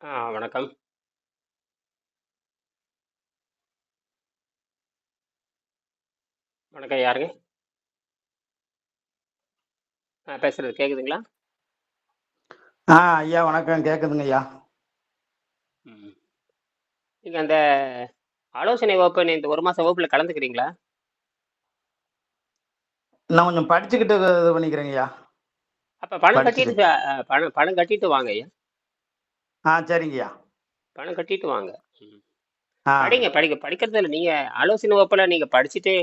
ஆ வணக்கம். வணக்கம் யாருங்க? ஆ பேசுறது கேக்குதுங்களா? ஆ ஐயா வணக்கம் கேக்குதுங்க ஐயா. ம். நீங்க அந்த ஆலோசனை வகுப்பு இந்த 1 மாச வகுப்புல கலந்துக்கிறீங்களா? நான் கொஞ்சம் படிச்சுக்கிட்டு இது பண்ணிக்கிறேங்கய்யா. அப்ப பணம் கட்டிட்டு பணம் பணம் கட்டிட்டு வாங்க ஐயா. ஆ சரிங்கய்யா. பணம் கட்டிட்டு வாங்க. படிங்க படிங்க படிக்கிறது இல்ல. நீங்க ஆலோசனை வகுப்புல நீங்க படிச்சுட்டு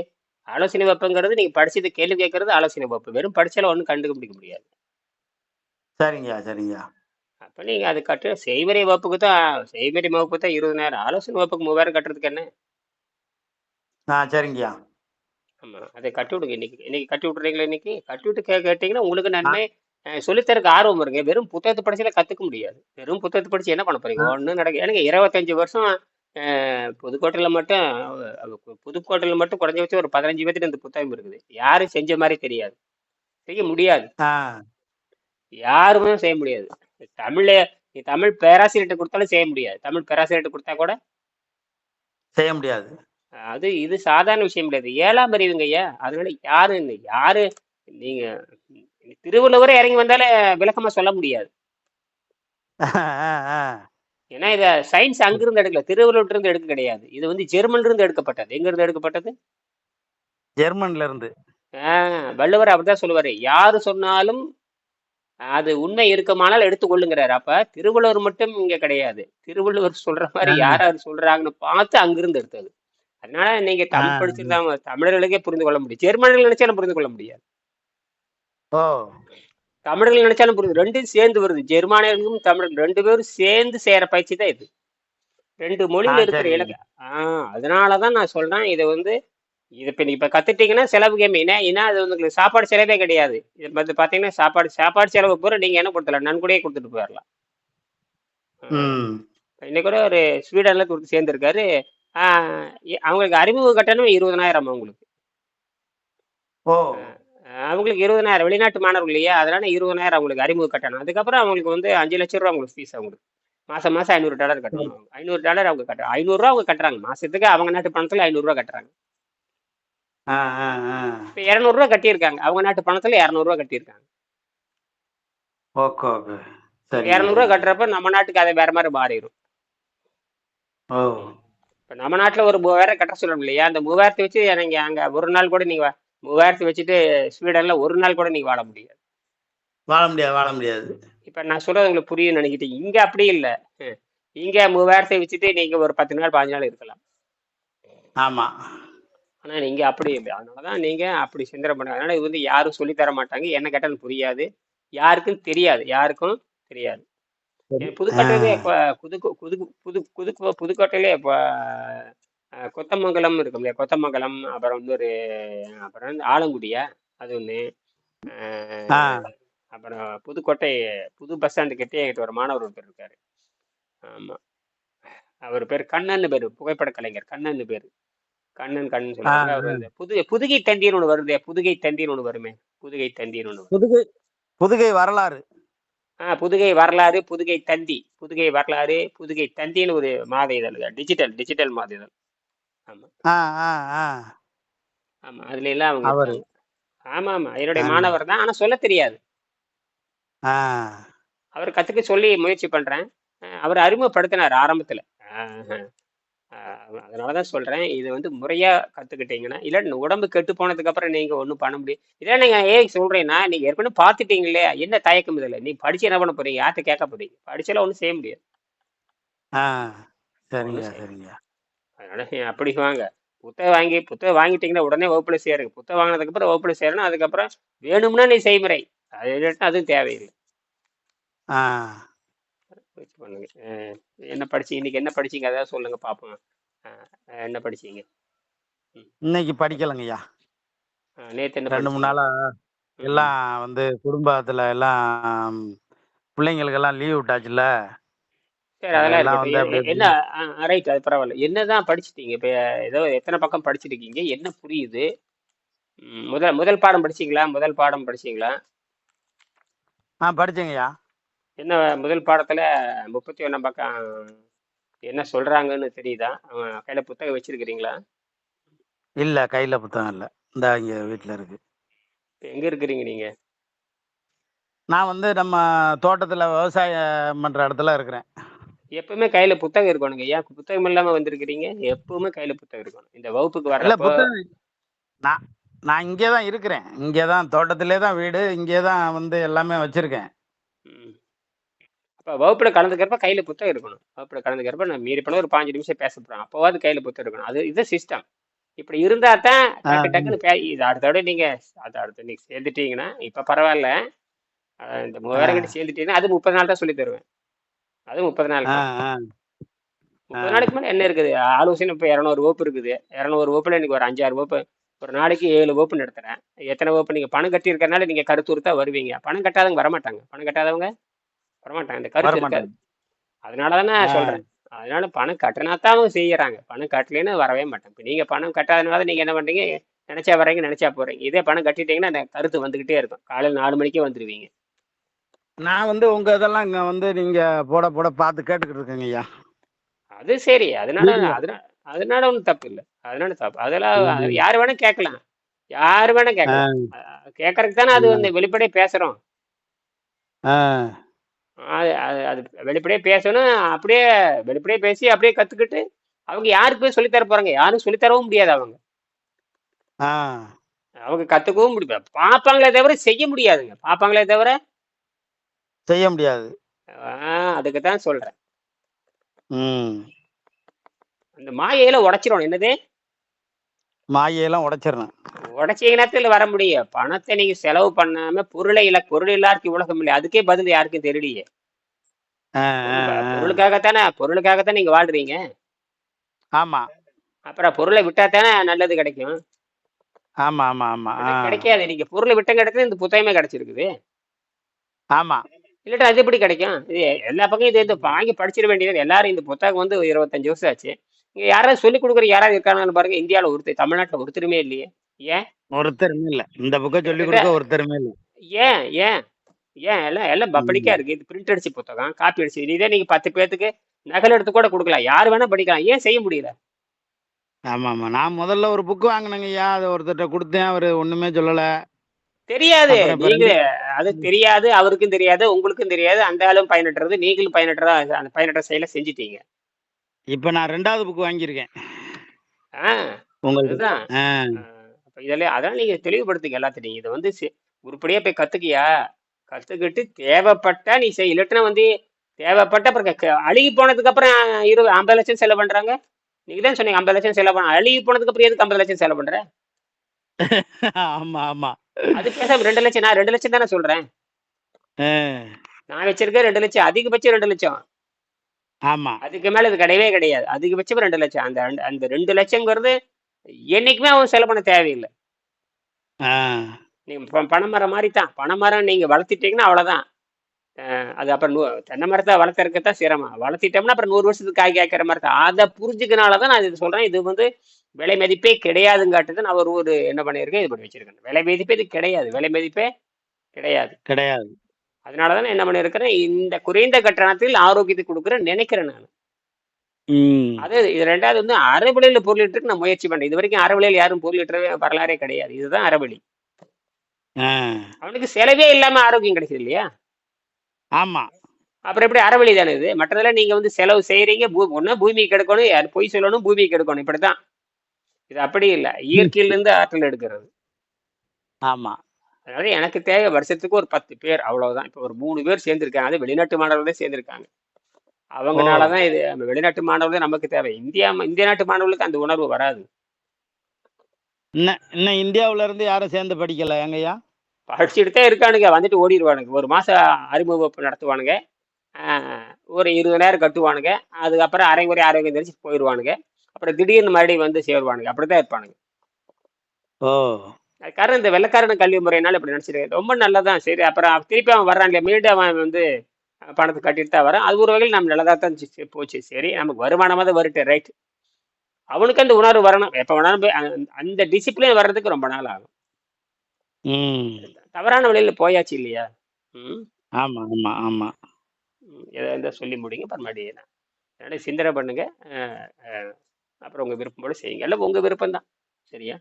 ஆலோசனை வகுப்புங்கிறது நீங்க படிச்சுட்டு கேள்வி கேட்கறது ஆலோசனை வகுப்பு. வெறும் படிச்சால ஒண்ணும் கண்டுபிடிக்க முடியாது. சரிங்கய்யா, சரிங்கய்யா. அப்ப நீங்க அது கட்டு செய்முறை வகுப்புக்கு தான் செய்முறை வகுப்புக்கு தான் 20,000 ஆலோசனை வகுப்புக்கு 3000 கட்டுறதுக்கு என்ன? ஆ சரிங்கய்யா. ஆமா. அதை கட்டி விடுங்க இன்னைக்கு. இன்னைக்கு கட்டி விட்டுறீங்களா இன்னைக்கு? கட்டி விட்டு கே கேட்டீங்கன்னா உங்களுக்கு. நன்மை. அ சொல்லி தரக்கு ஆர்வம் வருங்க. வெறும் புத்தகத்த படிச்சாலே கத்துக்க முடியாது. வெறும் புத்தகத்த படிச்சு என்ன பண்ண போறீங்க? ஆ. ஒண்ணும் நடக்க ஏனுங்க 25 வருஷம் புதுக்கோட்டையில மட்டும் புதுக்கோட்டையில மட்டும் குறைஞ்சபட்சம் ஒரு 15 பேத்துக்கு இந்த புத்தகம் இருக்குது. யாரும் செஞ்ச மாரி தெரியாது. செய்ய முடியாது. யாருமே செய்ய முடியாது. தமிழ்ல நீ தமிழ் பேராசிரியர்ட்ட குடுத்தாலும் செய்ய முடியாது. தமிழ் பேராசிரியர்ட்ட குடுத்தா கூட செய்ய முடியாது. அது இது சாதாரண விஷயம் கிடையாது. 7ஆம் அறிவுங்கய்யா. அதனால யாரு யாரு நீங்க திருவள்ளுவரே இறங்கி வந்தாலே விளக்கமா சொல்ல முடியாது. ஏன்னா இத சயின்ஸ் அங்கிருந்து எடுக்கல. திருவள்ளுவர்ட்ட இருந்து எடுக்க கிடையாது. இது வந்து ஜெர்மன்ல இருந்து எடுக்கப்பட்டது. எங்க இருந்து எடுக்கப்பட்டது? ஜெர்மன்ல இருந்து. ஆ வள்ளுவர் அப்படிதான் சொல்லுவாரு. யாரு சொன்னாலும் அது உண்மை இருக்குமானால் எடுத்துக்கொள்ளுங்கிறாரு. அப்ப திருவள்ளுவர் மட்டும் இங்க கிடையாது. திருவள்ளுவர் சொல்ற ஆ. யார் யார் சொல்றாங்கன்னு பார்த்து அங்கிருந்து எடுத்தது. அதனால நீங்க. தமிழ் படிச்சிருந்தவங்க தமிழர்களுக்கே புரிந்து கொள்ள முடியும். ஜெர்மனிகள் நினைச்சாலும் புரிந்து கொள்ள முடியாது. ஓ! தமிழர்கள் நினைச்சாலும் புரியுது. 2ம் சேர்ந்து வருது. ஜெர்மானியர்களும் தமிழ் 2 பேரும் சேர்ந்து செய்யற பயிற்சி தான் இது. 2 ஆ மொழியில இருக்கிற. இலக்க ஆ அதனால தான் நான் சொல்றேன். இத வந்து இது இப்ப நீ இப்ப கத்துட்டீங்கன்னா செலவு கம்மி. ஏன்னா ஏன்னா அது வந்து உங்களுக்கு சாப்பாடு செலவே கிடையாது. இது வந்து பார்த்தீங்கன்னா சாப்பாடு சாப்பாடு செலவு பூரா நீங்க என்ன குடுத்துடலாம். நன்கொடையே குடுத்துட்டு போயிரலாம். ஆ. ம். இன்னைக்கு கூட ஒரு ஸ்வீடன்ல ஒருத்தர் சேர்ந்திருக்காரு. அவங்களுக்கு அறிமுக கட்டணம் 20,000 அவங்களுக்கு. அவங்களுக்கு 20,000 வெளிநாட்டு மாணவர்கள் இல்லையா? அதனால 20,000 அவங்களுக்கு அறிமுக கட்டணம். அதுக்கப்புறம் அவங்களுக்கு வந்து ரூ. 5,00,000 அவங்களுக்கு ஃபீஸ் அவங்களுக்கு. மாசம் மாசம் $500 ம். கட்டணும். அவங்க. $500 அவங்க கட்ட ரூ. 500 அவங்க கட்டுறாங்க. மாசத்துக்கு அவங்க நாட்டு பணத்துல. 500 கட்டுறாங்க. இப்ப. 200 கட்டியிருக்காங்க. அவங்க நாட்டு பணத்துல. 200 கட்டியிருக்காங்க. Okay, okay. ரூ. சரிங்க, 200 சரிங்க. கட்டுறப்ப நம்ம நாட்டுக்கு அது வேற மாரி மாறிரும். ஓ! இப்ப நம்ம நாட்டுல ஒரு 3000 கட்ட சொல்றோம் இல்லையா? அந்த 3000 வச்சு நீங்க அங்க ஒரு நாள் கூட நீங்க 3000 வச்சுட்டு ஸ்வீடன்ல ஒரு நாள் கூட நீங்க வாழ முடியாது. வாழ முடியாது, வாழ முடியாது. இப்ப நான் சொல்றது உங்களுக்கு புரியும்னு நினைக்கிட்டீங்க. இங்க அப்படி இல்ல. இங்க 3000 வச்சுட்டு நீங்க ஒரு 10 நாள் 15 நாள் இருக்கலாம். ஆமா. ஆனா நீங்க அப்படி இல்ல. அதனால தான் நீங்க அப்படி சிந்தனை பண்ணுங்க. அதனால இது வந்து யாரும் சொல்லி தர மாட்டாங்க. என்ன கேட்டாலும் புரியாது. யாருக்கும் தெரியாது. யாருக்கும் தெரியாது. புதுக்கோட்டையிலே இப்ப புது புது புது புது புதுக்கோட்டையிலே கொத்தமங்கலம் இருக்கும் இல்லையா? கொத்தமங்கலம் அப்புறம் வந்து ஒரு அப்புறம் வந்து ஆலங்குடியா? அது ஆ. அப்புறம் புதுக்கோட்டை புது பஸ் ஸ்டாண்டு கிட்டயே என்கிட்ட ஒரு மாணவர் ஒருத்தர் இருக்காரு. ஆமா. அவர் பேரு கண்ணன்னு பேரு. புகைப்பட கலைஞர். கண்ணன்னு பேரு. கண்ணன் கண்ணன் சொல்லுவாங்க. அவர். வந்து புது புதுகை தந்தின்னு ஒண்ணு வருதே. புதுகை தந்தின்னு ஒண்ணு வருமே. புதுகை தந்தின்னு ஒண்ணு வரும். புதுகை புதுகை வரலாறு. ஆ புதுகை வரலாறு, புதுகை தந்தி. புதுகை வரலாறு, புதுகை தந்தின்னு ஒரு மாத இதழ். டிஜிட்டல் டிஜிட்டல் மாத இதழ். ஆமா. ஆமா. அதுல எல்லாம் அவங்க அவரு. இருக்காங்க. ஆமாமா. என்னுடைய. மாணவர் தான். ஆனா சொல்லத் தெரியாது. அவர் கத்துக்க சொல்லி முயற்சி பண்றேன். அவர் அறிமுகப்படுத்தினார் ஆரம்பத்துல. ஆஹ. அ அதனால தான் சொல்றேன். இது வந்து முறையா கத்துக்கிட்டீங்கன்னா, இல்ல உடம்பு கெட்டு போனதுக்கு அப்புறம் நீங்க ஒண்ணும் பண்ண முடியாது. இதே நீங்க ஏன் சொல்றேன்னா, நீங்க ஏற்கனவே பார்த்துட்டீங்க இல்லையா? என்ன தயக்கம் இதுல? நீ படிச்சு என்ன பண்ண போறீங்க? யார்ட்ட கேட்க போறீங்க? படிச்செல்லாம் ஒண்ணும் செய்ய முடியாது. சரிங்க, சரிங்க. அதனால அப்படி வாங்க. புத்தகம் வாங்கி புத்தகம் வாங்கிட்டீங்கன்னா உடனே வகுப்புல சேருங்க. புத்தகம் வாங்குனதுக்கு அப்புறம் வகுப்புல சேரணும். அதுக்கப்புறம் வேணும்னா நீ செய்முறை. அது இல்லாட்டினா அதுவும் தேவையில்லை. பண்ணுங்க. என்ன படிச்சீங்க? இன்னைக்கு என்ன படிச்சீங்க? அதாவது சொல்லுங்க பாப்போம். என்ன படிச்சீங்க? இன்னைக்கு படிக்கலங்கய்யா. நேத்து என்ன 2, 3 படிச்சீங்க? நாளா. எல்லாம் வந்து குடும்பத்துல எல்லாம் பிள்ளைங்களுக்கெல்லாம் லீவ் விட்டாச்சுல்ல. சரி அதெல்லாம் என்ன ரைட் அது பரவால்ல. என்னதான் படிச்சுட்டீங்க? இப்ப ஏதோ எத்தன பக்கம் படிச்சிருக்கீங்க? என்ன புரியுது? முதல் முதல் பாடம் படிச்சீங்களா? முதல் பாடம் படிச்சீங்களா? ஆ படிச்சேங்கய்யா. என்ன முதல் பாடத்துல முப்பத்தி ஒண்ணாம் பக்கம் என்ன சொல்றாங்கன்னு தெரியுதா கையில புத்தகம் வச்சிருக்கிறீங்களா இல்ல கையில புத்தகம் இல்ல இந்த இங்க வீட்டுல இருக்கு எங்க இருக்கிறீங்க நீங்க நான் வந்து நம்ம தோட்டத்துல விவசாயம் பண்ற இடத்துல இருக்கிறேன் எப்பவுமே கையில புத்தகம் இருக்கணுங்க. ஏன் புத்தகம் இல்லாம வந்திருக்கிறீங்க? எப்பவுமே கையில புத்தகம் இருக்கணும். இந்த வகுப்புக்கு புத்தகம் நான் நான் இங்கே தான் இருக்கிறேன். இங்கே தான் தோட்டத்திலே தான் வீடு இங்கே தான் வந்து எல்லாமே வச்சிருக்கேன். ம். அப்ப வகுப்புல கலந்துக்கிறப்ப கையில புத்தகம் இருக்கணும். வகுப்புல கலந்துக்கிறப்ப நான் மீறி போல ஒரு பாஞ்சு நிமிஷம் பேச போறோம் அப்போவாது கையில புத்தகம் இருக்கணும். அது இது சிஸ்டம் இப்படி இருந்தா தான் டக்கு டக்குன்னு பே இது அடுத்த தடவை நீங்க அது அடுத்து நீங்க சேர்ந்துட்டீங்கன்னா இப்ப பரவாயில்ல. இந்த மூவாயிரம் கிட்ட சேர்ந்துட்டீங்கன்னா அது முப்பது நாள் தான் சொல்லி தருவேன். அது முப்பது நாள் முப்பது நாளைக்கு மேலே என்ன இருக்குது? ஆலோசனை இப்போ இரநூறு வகுப்பு இருக்குது. இரநூறு வகுப்புல எனக்கு ஒரு அஞ்சாறு வகுப்பு. ஒரு நாளைக்கு ஏழு வகுப்பு நடத்துறேன். எத்தனை வகுப்பு? நீங்க பணம் கட்டி இருக்கறனால நீங்க கருத்துருத்தா வருவீங்க. பணம் கட்டாதவங்க வரமாட்டாங்க. பணம் கட்டாதவங்க வரமாட்டாங்க. இந்த கருத்து இருக்காது. அதனால தான் நான் ஆ, சொல்றேன். அதனால பணம் கட்டினா தான் அவங்க செய்யறாங்க. பணம் கட்டலைன்னு வரவே மாட்டாங்க இப்போ நீங்க பணம் கட்டாதனால நீங்க என்ன பண்றீங்க? நினைச்சா வர்றீங்க நினைச்சா போறீங்க. இதே பணம் கட்டிட்டீங்கன்னா அந்த கருத்து வந்துகிட்டே இருக்கும். காலையில் நாலு மணிக்கே வந்துருவீங்க. நான் வந்து உங்க இதெல்லாம் இங்க வந்து நீங்க போட போட பார்த்து கேட்டுக்கிட்டு இருக்கேங்க ஐயா. அது சரி. அதனால அதனால அதனால ஒன்றும் தப்பு இல்லை. அதனால தப்பு. அதெல்லாம் யார் வேணா கேட்கலாம். யார் வேணா கேட்கலாம். கேட்கறதுக்கு தானே அது வந்து வெளிப்படையா பேசுறோம். அது அது வெளிப்படையா பேசணும். அப்படியே வெளிப்படையா பேசி அப்படியே கத்துக்கிட்டு அவங்க யாருக்கு போய் சொல்லித் தர போறாங்க? யாரும் சொல்லித் தரவும் முடியாது அவங்க. அவங்க கத்துக்கவும் முடியாது. பார்ப்பாங்களே தவிர செய்ய முடியாதுங்க. பார்ப்பாங்களே தவிர செய்ய முடியாது. அதுக்கு தான் சொல்றேன். அந்த மாயையில உடைச்சிடணும் என்னது? மாயையெல்லாம் உடைச்சிடணும் உடைச்சீங்கன்னத்துல வர முடியும். பணத்தை நீங்க செலவு பண்ணாம பொருளை இல்ல பொருள் இல்லாருக்கு உலகம் இல்லை. அதுக்கே பதில் யாருக்கும் தெரியலையே. பொருளுக்காகத்தானே பொருளுக்காகத்தான் நீங்க வாழ்றீங்க? ஆமா. அப்புறம் பொருளை விட்டா தானே நல்லது கிடைக்கும். ஆமா ஆமா ஆமா கிடைக்காது. நீங்க பொருளை விட்ட இடத்துல இந்த புத்தகமே கிடைச்சிருக்குது. ஆமா. இல்லாட்டா அது எப்படி கிடைக்கும்? இது எல்லா பக்கம் இது இது வாங்கி படிச்சிட வேண்டியது எல்லாரும் இந்த புத்தகம் வந்து இருபத்தஞ்சு வருஷம் ஆச்சு. இங்க யாராவது சொல்லிக் கொடுக்குற யாராவது இருக்காங்கன்னு பாருங்க இந்தியாவில் ஒருத்தர் தமிழ்நாட்டுல ஒருத்தருமே இல்லையே. ஏன்? ஒருத்தருமே இல்ல. இந்த புக்கை சொல்லி கொடுக்க ஒருத்தருமே இல்ல. ஏன்? ஏன்? ஏன்? எல்லாம் எல்லாம் பப்ளிக்கா. இருக்கு இது பிரிண்ட் அடிச்சு புத்தகம் காப்பி அடிச்சு. இதே நீங்க பத்து பேத்துக்கு நகல் எடுத்து கூட கொடுக்கலாம். யார் வேணா படிக்கலாம். ஏன் செய்ய முடியல? ஆமா ஆமா நான் முதல்ல ஒரு புக் வாங்கினேங்க ஐயா அதை ஒருத்தர்ட்ட கொடுத்தேன். அவரு ஒண்ணுமே சொல்லல. தெரியாது. நீங்க அது தெரியாது அவருக்கும் தெரியாது உங்களுக்கும் தெரியாது அந்த ஆளும் பயனற்றது நீங்களும் பயனற்றதா அந்த பயனற்ற செயலை செஞ்சிட்டீங்க. இப்ப நான் ரெண்டாவது புக் வாங்கியிருக்கேன். உங்களுக்கு? அப்ப இதெல்லாம் அதெல்லாம் நீங்க தெளிவுபடுத்துங்க எல்லாத்தையும் இதை வந்து உருப்படியா போய் கத்துக்கியா? கத்துக்கிட்டு தேவைப்பட்டா நீ செய். இல்லாட்டினா வந்து தேவைப்பட்ட அப்புறம் அழுகி போனதுக்கு அப்புறம் இரு ஐம்பது லட்சம் செலவு பண்றாங்க? நீங்க தான் சொன்னீங்க ஐம்பது லட்சம் செலவு பண்ண அழுகி போனதுக்கு அப்புறம் எதுக்கு ஐம்பது லட்சம் செலவு பண்ற? ஆமா ஆமா. அது பேசாம ரெண்டு லட்சம்? நான் ரெண்டு லட்சம் தானே சொல்றேன். நான் வச்சிருக்கேன் ரெண்டு லட்சம் அதிகபட்சம் ரெண்டு லட்சம். ஆமா. அதுக்கு மேல இது கிடையவே கிடையாது. அதிகபட்சம் ரெண்டு லட்சம். அந்த அந்த ரெண்டு லட்சங்கிறது என்னைக்குமே அவன் செலவு பண்ண தேவையில்லை. நீங்க பனைமரம் மாதிரி தான் பனைமரம் நீங்க வளர்த்திட்டீங்கன்னா அவ்வளவுதான். அது அப்புறம் நூ தென்னை மரத்தை வளர்த்துறதுக்கு சிரமம். வளர்த்திட்டோம்னா அப்புறம் நூறு வருஷத்துக்கு காய் காய்க்கிற மாதிரி தான். அதை புரிஞ்சுக்கனால தான் நான் இது சொல்றேன். இது வந்து விலை மதிப்பே கிடையாதுங்காட்டு நான் ஒரு ஒரு என்ன பண்ணியிருக்கேன் இது பண்ணி வச்சிருக்கேன் விலை மதிப்பே இது கிடையாது. விலை மதிப்பே கிடையாது. கிடையாது. அதனால தான் என்ன பண்ணியிருக்கிறேன் இந்த குறைந்த கட்டணத்தில் ஆரோக்கியத்தை கொடுக்குற நினைக்கிறேன் நான். அது இது ரெண்டாவது வந்து அறவழியில பொருளிட்டுக்கு நான் முயற்சி பண்ணேன் இது வரைக்கும் அறவழியில் யாரும் பொருளிட்டுறவே வரலாறே கிடையாது. இதுதான் அறவழி. ஆ, அவனுக்கு செலவே இல்லாம ஆரோக்கியம் கிடைக்குது இல்லையா? ஆமா. அப்புறம் எப்படி அறவழி தானே இது? மற்றதெல்லாம் நீங்க வந்து செலவு செய்றீங்க பூ ஒன்னா பூமிக்கு எடுக்கணும் யார் பொய் சொல்லணும் பூமிக்கு எடுக்கணும். இப்படித்தான். இது அப்படி இல்லை. இயற்கையிலிருந்து ஆற்றல் எடுக்கிறது. ஆமா. அதனால எனக்கு தேவை வருஷத்துக்கு ஒரு பத்து பேர் அவ்வளவுதான். இப்போ ஒரு மூணு பேர் சேர்ந்திருக்காங்க. அது வெளிநாட்டு மாணவர்கள் தான் சேர்ந்திருக்காங்க. அவங்கனால தான் இது நம்ம வெளிநாட்டு மாணவர்கள் நமக்கு தேவை. இந்தியா இந்திய நாட்டு மாணவர்களுக்கு அந்த உணர்வு வராது. இன்னும் இன்னும் இந்தியாவுல இருந்து யாரும் சேர்ந்து படிக்கல எங்கய்யா? படிச்சுட்டு தான் இருக்கானுங்க. வந்துட்டு ஓடிடுவானுங்க ஒரு மாசம் அறிமுக வகுப்பு நடத்துவானுங்க ஒரு இருபது நேரம் கட்டுவானுங்க. அதுக்கப்புறம் அரை குறை ஆரோக்கியம் தெரிஞ்சு போயிடுவானுங்க அப்புறம் திடீர்னு மறுபடியும் வந்து சேருவானுங்க. அப்படிதான் இருப்பானுங்க. ஓ. காரணம் இந்த வெள்ளக்காரன கல்வி முறையினால இப்படி நினைச்சிருக்கேன் ரொம்ப நல்லதான் சரி அப்புறம் திருப்பி அவன் வர்றான் இல்லையா மீண்டும் அவன் வந்து பணத்தை கட்டிட்டு தான் வரான். அது ஒரு வகையில் நம்ம நல்லதாக தான் போச்சு சரி நமக்கு வருமானமாக தான் வருட்டு ரைட் அவனுக்கு அந்த உணர்வு வரணும். எப்போ வேணாலும் போய் அந்த- டிசிப்ளின் வர்றதுக்கு ரொம்ப நாள் ஆகும். தவறான வழியில் போயாச்சு இல்லையா? ஆமா ஆமா ஆமா. எதா இருந்தா சொல்லி முடிங்க. அப்புறம் மறுபடியும் சிந்தனை பண்ணுங்க. அப்புறம் உங்க விருப்பம் போல செய்யுங்க. எல்லாம் உங்க விருப்பம் தான் சரியா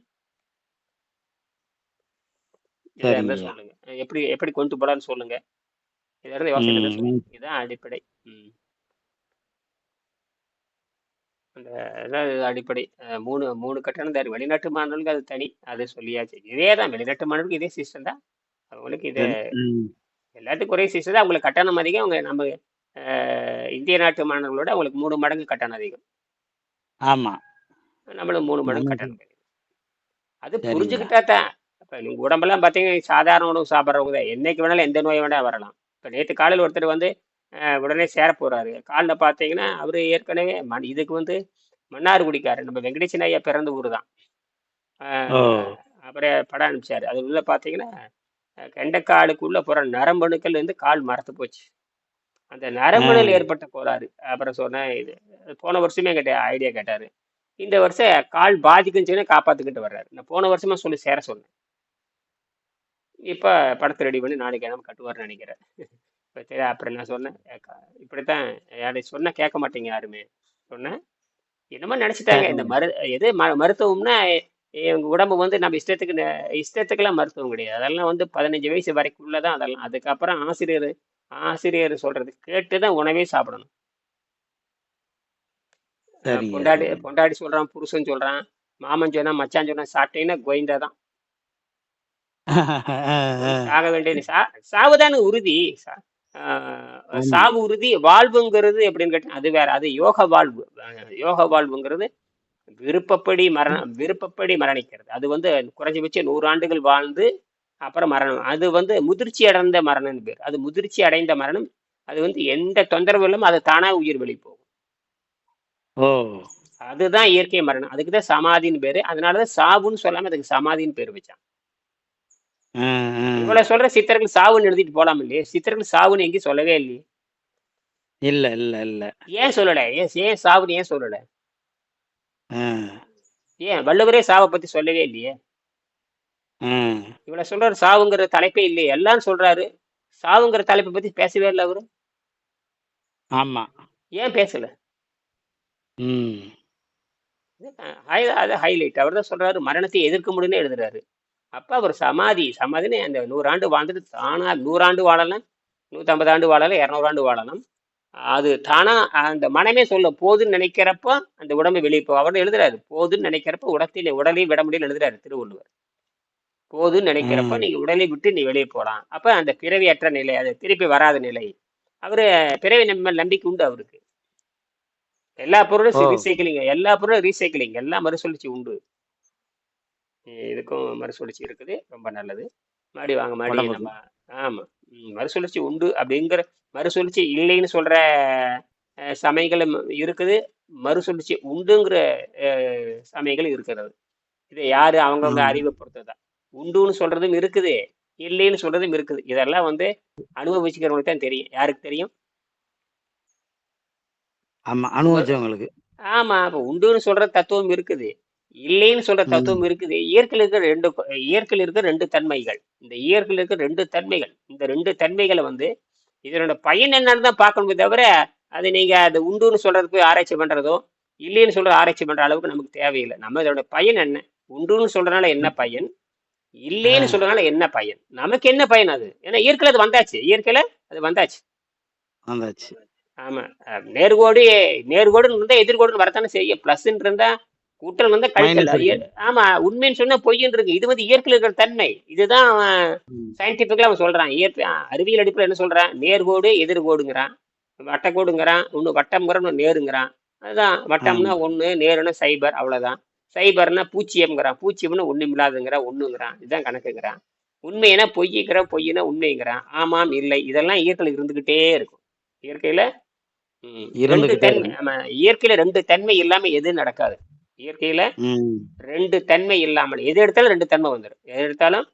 சொல்லுங்க. எப்படி எப்படி கொண்டு போலான்னு சொல்லுங்க. இதை இருந்து யோசனை இருந்தா ம் சொல்லுங்க. ம். இதுதான் அடிப்படை. ம். அந்த அதான் இது அடிப்படை. மூணு மூணு கட்டணம் தான் வெளிநாட்டு மாணவர்களுக்கு அது தனி. அது சொல்லியாச்சு. இதே தான். வெளிநாட்டு மாணவர்களுக்கு இதே சிஸ்டம் தான். அவங்களுக்கு இது. எல்லாத்துக்கும் ஒரே சிஸ்டம் தான். அவங்களுக்கு கட்டணம் அதிகம். அவங்க நம்ம இந்திய நாட்டு மாணவர்களோட அவங்களுக்கு மூணு மடங்கு கட்டணம் அதிகம். ஆமா. நம்மளும் மூணு மடங்கு கட்டணம். அது புரிஞ்சுக்கிட்டா தான். இப்போ நீங்கள் உடம்பெல்லாம் பார்த்தீங்கன்னா சாதாரண உணவு சாப்பிட்றவங்க தான். என்னைக்கு வேணாலும் எந்த நோய் வேணால் வரலாம். இப்போ நேற்று காலையில் ஒருத்தர் வந்து உடனே சேர போகிறாரு காலில் பார்த்தீங்கன்னா அவர் ஏற்கனவே மண் இதுக்கு வந்து மன்னார்குடிக்காரு நம்ம வெங்கடேசன் ஐயா பிறந்த ஊர் தான். அப்புறம் படம் அனுப்பிச்சாரு. அது உள்ள பார்த்தீங்கன்னா கெண்டைக்காலுக்குள்ள போகிற நரம்பணுக்கள் வந்து கால் மரத்து போச்சு. அந்த ஆ நரம்பணுல ஏற்பட்ட கோளாறு. அப்புறம் சொன்னேன் இது போன வருஷமே என்கிட்ட ஐடியா கேட்டாரு. இந்த வருஷம் கால் பாதிக்குன்னு காப்பாத்துக்கிட்டு வர்றாரு. நான் போன வருஷமா சொல்லி சேர சொன்னேன். இப்போ படத்தை ரெடி பண்ணி நாளைக்கு நம்ம கட்டுவார்னு நினைக்கிறேன். இப்போ சரி அப்புறம் நான் சொன்னேன்? "ஏக்கா, இப்படித்தான் யாரை சொன்னா கேட்க மாட்டீங்க யாருமே. சொன்னேன் என்னமோ நினைச்சிட்டாங்க. இந்த மரு எது ம மருத்துவம்னா எங்க உடம்பு வந்து நம்ம இஷ்டத்துக்கு இஷ்டத்துக்கெல்லாம் மருத்துவம் கிடையாது. அதெல்லாம் வந்து பதினஞ்சு வயசு வரைக்குள்ள தான் அதெல்லாம் அதுக்கப்புறம் ஆசிரியர் ஆசிரியர் சொல்றது கேட்டு தான் உணவே சாப்பிடணும். பொண்டாடி பொண்டாடி சொல்றான் புருஷன் சொல்றான் மாமன் சொன்னா மச்சான் சொன்னா சாப்பிட்டீங்கன்னா கோவிந்தா தான். சாக வேண்டியது சா சாவுதானே உறுதி. சாவு உறுதி வாழ்வுங்கிறது எப்படின்னு கேட்டா அது வேற அது யோக வாழ்வு. யோக வாழ்வுங்கிறது விருப்பப்படி மரணம் விருப்பப்படி மரணிக்கிறது. அது வந்து குறைஞ்சபட்சம் நூறு ஆண்டுகள் வாழ்ந்து அப்புறம் மரணம். அது வந்து முதிர்ச்சி அடைந்த மரணம்னு பேர். அது முதிர்ச்சி அடைந்த மரணம். அது வந்து எந்த தொந்தரவும் இல்லாமல் அது தானா உயிர் வெளி போகும். ஓ. அதுதான் இயற்கை மரணம். அதுக்கு தான் சமாதின்னு பேரு. அதனாலதான் சாவுன்னு சொல்லாம அதுக்கு சமாதின்னு பேர் வச்சான். இவ்வளவு சொல்ற சித்தர்கள் சாவுன்னு எழுதிட்டு போலாம் இல்லையே? சித்தர்கள் சாவுன்னு எங்கேயும் சொல்லவே இல்லையே? இல்ல இல்ல இல்ல. ஏன் சொல்லல? ஏன் ஏன் சாவுன்னு ஏன் சொல்லல? ஏன் வள்ளுவரே சாவை பத்தி சொல்லவே இல்லையே. இவ்வளவு சொல்றாரு சாவுங்கிற தலைப்பே இல்லையே. எல்லாரும் சொல்றாரு. சாவுங்கிற தலைப்பை பத்தி பேசவே இல்லை அவரு. ஆமா. ஏன் பேசல? அது ஹைலைட் அவர் தான் சொல்றாரு மரணத்தை எதிர்க்க முடியும்னு எழுதுறாரு. அப்ப அவர் சமாதி சமாதின்னு அந்த நூறாண்டு வாழ்ந்துட்டு தானா நூறாண்டு வாழலாம் நூற்றம்பது ஆண்டு வாழலாம் இரநூறு ஆண்டு வாழலாம். அது தானா அந்த மனமே சொல்லும் போதுன்னு நினைக்கிறப்போ அந்த உடம்பு வெளியே போ. அவர் எழுதுறாரு. போதுன்னு நினைக்கிறப்ப உடத்தில் உடலையும் விட முடியல எழுதுறாரு திருவள்ளுவர். போதுன்னு நினைக்கிறப்ப. நீங்க உடலை விட்டு நீ வெளியே போலாம். அப்ப அந்த பிறவியற்ற நிலை அது திருப்பி வராத நிலை. அவரு பிறவி நம்ம நம்பிக்கை உண்டு அவருக்கு. எல்லா பொருளும் ரீசைக்கிளிங் எல்லா பொருளும் ரீசைக்கிளிங் எல்லாம் மறுசுழற்சி உண்டு. இதுக்கும் மறுசுழற்சி இருக்குது ரொம்ப நல்லது. மறுபடி வாங்க உடம்புக்கு நம்ம ஆமா மறுசுழற்சி உண்டு அப்படிங்கிற மறுசுழற்சி இல்லைன்னு சொல்ற சமயங்களும் இருக்குது மறுசுழற்சி உண்டுங்கிற சமயங்களும் இருக்கிறது. இது யாரு அவங்கவுங்க. அறிவை பொறுத்ததான் உண்டுன்னு சொல்றதும் இருக்குது இல்லைன்னு சொல்றதும் இருக்குது. இதெல்லாம் வந்து அனுபவிச்சுக்கிறவங்களுக்கு தான் தெரியும். யாருக்கு தெரியும்? ஆமா அனுபவிச்சவங்களுக்கு. ஆமா அப்ப உண்டுன்னு சொல்ற தத்துவம் இருக்குது. இல்லைன்னு சொல்ற. தத்துவம் இருக்குது. இயற்கையில் இருக்கிற ரெண்டு இயற்கையில் இருக்கிற ரெண்டு தன்மைகள். இந்த இயற்கையில் இருக்கிற ரெண்டு தன்மைகள். இந்த ரெண்டு தன்மைகளை வந்து இதனோட பயன் என்னன்னு தான் பார்க்கணுமே தவிர அது நீங்க அது உண்டுன்னு சொல்றதுக்கு போய் ஆராய்ச்சி பண்றதோ இல்லைன்னு சொல்ற ஆராய்ச்சி பண்ற அளவுக்கு நமக்கு தேவையில்லை. நம்ம இதோட பயன் என்ன? உண்டுன்னு சொல்றதுனால என்ன பயன்? இல்லைன்னு சொல்றதுனால என்ன பயன்? நமக்கு என்ன பயன் அது? ஏன்னா இயற்கையில அது வந்தாச்சு. இயற்கையில அது வந்தாச்சு. வந்தாச்சு. ஆமா. நேர்கோடு நேர்கோடுன்னு இருந்தா எதிர்கோடுன்னு வரத்தானே செய்யும். பிளஸ்ன்னு இருந்தா கூட்டல் இருந்தா கழித்தல் ஆமா உண்மைன்னு சொன்னா பொய்ன்னு இருக்கு. இது வந்து இயற்கையில் இருக்கிற தன்மை. இதுதான். சயின்டிபிக்கலா அவன் சொல்றான். இயற்கை அறிவியல் அடிப்படையில் என்ன சொல்றான்? நேர்கோடு எதிர்கோடுங்கிறான். வட்டக்கோடுங்கிறான். ஒன்று வட்டம்ங்கிறான் ஒன்று நேருங்கிறான். அதுதான். வட்டம்னா ஒன்று நேருன்னா சைபர் அவ்வளவுதான். சைபர்னா பூஜ்ஜியம்ங்கிறான் பூஜ்ஜியம்னா ஒண்ணும் இல்லாதுங்கிறான் ஒண்ணுங்கிறான் இதுதான் கணக்குங்கிறான் உண்மைனா பொய்யுங்கிற பொய்னா உண்மைங்கிறான் ஆமாம் இல்லை. இதெல்லாம் இயற்கையில் இருந்துகிட்டே இருக்கும். இயற்கையில ரெண்டு தன்மை ஆமா இயற்கையில ரெண்டு தன்மை இல்லாம எதுவும் நடக்காது. இயற்கையில. ரெண்டு தன்மை இல்லாமல் எது எடுத்தாலும் ரெண்டு தன்மை வந்துடும் எது எடுத்தாலும்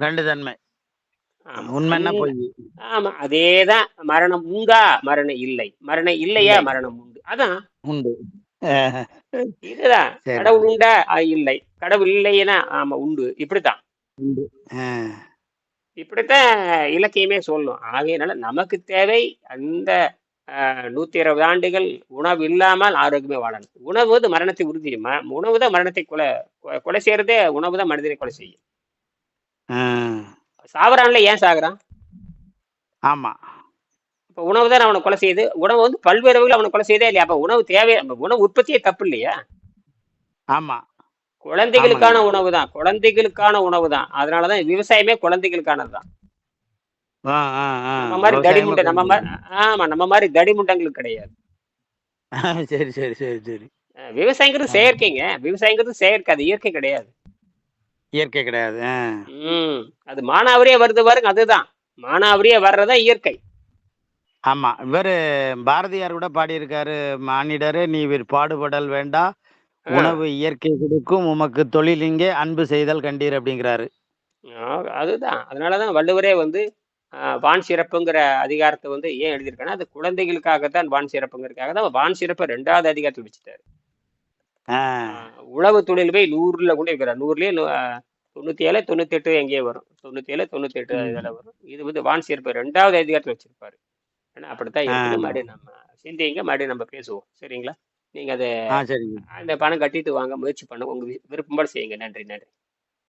ரெண்டு தன்மை. ஆமா அதேதான். மரணம் உண்டா? மரணம் இல்லை. மரணம் இல்லையா? இல்லை. மரணம் உண்டு. அதான் உண்டு. இதுதான் சரி. கடவுள் உண்டா? ஆ, இல்லை. கடவுள் இல்லைன்னா ஆமா உண்டு. இப்படித்தான். உண்டு. ஆ. இப்படித்தான் இலக்கியமே சொல்லும். ஆகையினால நமக்கு தேவை அந்த நூத்தி இருபது ஆண்டுகள் உணவு இல்லாமல் ஆரோக்கியமே வாழணும். உணவு வந்து மரணத்தை உறுதி ம- உணவு தான் மரணத்தை கொலை கொ- கொலை செய்யறதே உணவு தான் மனிதனை கொலை செய்யும். ம். சாவறான்ல ஏன் சாகுறான்? ஆமா. இப்போ உணவு தான் அவனை கொலை செய்யுது உணவு வந்து பல்வேறு வகையில் அவனை கொலை செய்தே இல்லையா? அப்போ உணவு தேவை உணவு உற்பத்தியே தப்பு இல்லையா? ஆமா. குழந்தைகளுக்கான. உணவு தான் குழந்தைகளுக்கான உணவு தான். அதனாலதான் விவசாயமே குழந்தைகளுக்கானது தான். நம்ம மாதிரி தடிமுண்டை நம்ம மாதிரி ஆமா நம்ம மாதிரி தடிமுண்டங்களுக்கு கிடையாது. சரி சரி சரி சரி. விவசாயங்கிறது செயற்கைங்க. விவசாயங்கிறது செயற்கை அது இயற்கை கிடையாது. இயற்கை கிடையாது அது மானாவரியே வருது பாருங்க அதுதான். மானாவரியே வர்றதா இயற்கை. ஆமா. இவரு பாரதியார் கூட பாடியிருக்காரு மானிடரே நீ பாடுபடல் வேண்டா. ஆ. உணவு இயற்கை கொடுக்கும் உமக்கு தொழில் இங்கே அன்பு செய்தல் கண்டீர் அப்படிங்கிறாரு. அதுதான். அதனாலதான் வள்ளுவரே வந்து வான் சிறப்புங்கிற அதிகாரத்தை வந்து ஏன் எழுதியிருக்காங்கன்னா அது குழந்தைகளுக்காகத்தான் வான் சிறப்புங்கிறதுக்காக தான் வான் சிறப்பை ரெண்டாவது அதிகாரத்தில் வச்சுட்டாரு உழவு தொழில் போய் நூறுல கொண்டு வைக்கிறார் நூறுலயே தொண்ணூத்தி ஏழு தொண்ணூத்தி எட்டு எங்கேயோ வரும். தொண்ணூத்தி ஏழு தொண்ணூத்தி எட்டு. இதில் வரும். இது வந்து வான் சிறப்பு ரெண்டாவது அதிகாரத்தில் வச்சிருப்பாரு. ஏன்னா அப்படித்தான். இருக்குது. மறுபடியும் நம்ம சிந்திங்க மறுபடியும் நம்ம பேசுவோம். சரிங்களா? நீங்க அதை அந்த பணம் கட்டிட்டு வாங்க முயற்சி பண்ணுங்க. உங்க விருப்பம் போல செய்யுங்க. நன்றி நன்றி.